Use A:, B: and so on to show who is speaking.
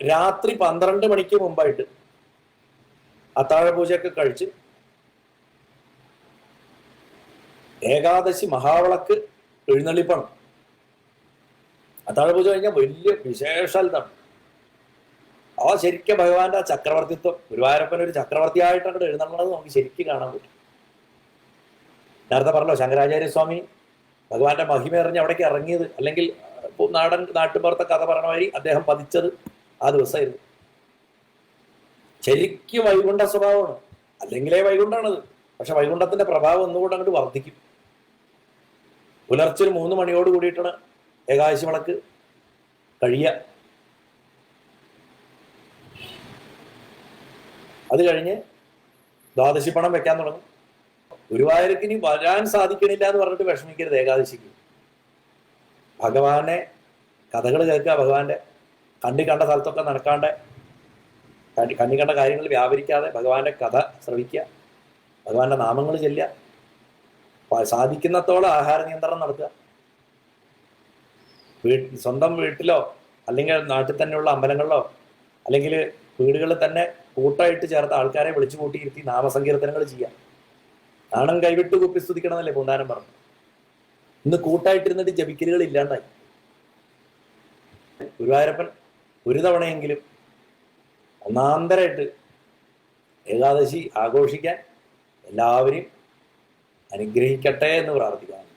A: രാത്രി പന്ത്രണ്ട് മണിക്ക് മുമ്പായിട്ട് അത്താഴ പൂജയൊക്കെ കഴിച്ച് ഏകാദശി മഹാവിളക്ക് എഴുന്നള്ളിപ്പാണ്. അത്താഴ പൂജ കഴിഞ്ഞാൽ വലിയ വിശേഷാലാണ് ആ ശരിക്കും ഭഗവാന്റെ ആ ചക്രവർത്തിത്വം ഗുരുവായൂരപ്പൻ ഒരു ചക്രവർത്തിയായിട്ട് അങ്ങോട്ട് എഴുന്നള്ളത് നമുക്ക് ശരിക്കും കാണാൻ പറ്റും. നേരത്തെ പറഞ്ഞല്ലോ ശങ്കരാചാര്യ സ്വാമി ഭഗവാന്റെ മഹിമ എറിഞ്ഞ് അവിടേക്ക് ഇറങ്ങിയത് അല്ലെങ്കിൽ നാടൻ നാട്ടുപുറത്തെ കഥ പറഞ്ഞ മാതിരി അദ്ദേഹം പതിച്ചത് ആ ദിവസമായിരുന്നു ശരിക്കും വൈകുണ്ഠ സ്വഭാവമാണ്. അല്ലെങ്കിലേ വൈകുണ്ഠാണത്. പക്ഷെ വൈകുണ്ഠത്തിന്റെ പ്രഭാവം ഒന്നുകൂടെ അങ്ങോട്ട് വർദ്ധിക്കും. പുലർച്ചെ ഒരു മൂന്ന് മണിയോട് കൂടിയിട്ടാണ് ഏകാദശി വിളക്ക് കഴിയുക അത് കഴിഞ്ഞ് ദ്വാദശി പണം വെക്കാൻ തുടങ്ങും. ഗുരുവായൂർക്ക് ഇനി വരാൻ സാധിക്കണില്ല എന്ന് പറഞ്ഞിട്ട് വിഷമിക്കരുത് ഏകാദശിക്ക്. ഭഗവാനെ കഥകൾ കേൾക്കുക ഭഗവാന്റെ കണ്ണി കണ്ട സ്ഥലത്തൊക്കെ നടക്കാണ്ട് കണ്ണി കണ്ട കാര്യങ്ങൾ വ്യാപരിക്കാതെ ഭഗവാന്റെ കഥ ശ്രവിക്കുക ഭഗവാന്റെ നാമങ്ങൾ ചെല്ലുക സാധിക്കുന്നത്തോളം ആഹാര നിയന്ത്രണം നടത്തുക. വീ സ്വന്തം വീട്ടിലോ അല്ലെങ്കിൽ നാട്ടിൽ തന്നെയുള്ള അമ്പലങ്ങളിലോ അല്ലെങ്കിൽ വീടുകളിൽ തന്നെ കൂട്ടായിട്ട് ചേർത്ത ആൾക്കാരെ വിളിച്ചു കൂട്ടിയിരുത്തി നാമസങ്കീർത്തനങ്ങൾ ചെയ്യാം നാണം കൈവിട്ട് കുപ്പി സ്തുതിക്കണമെന്നല്ലേ പൂന്താനം പറഞ്ഞു. ഇന്ന് കൂട്ടായിട്ടിരുന്നിട്ട് ജപിക്കലുകൾ ഇല്ലാണ്ടായി. ഗുരുവായൂരപ്പൻ ഒരു തവണയെങ്കിലും ഒന്നാന്തരമായിട്ട് ഏകാദശി ആഘോഷിക്കാൻ എല്ലാവരും അനുഗ്രഹിക്കട്ടെ എന്ന് പ്രാർത്ഥിക്കാം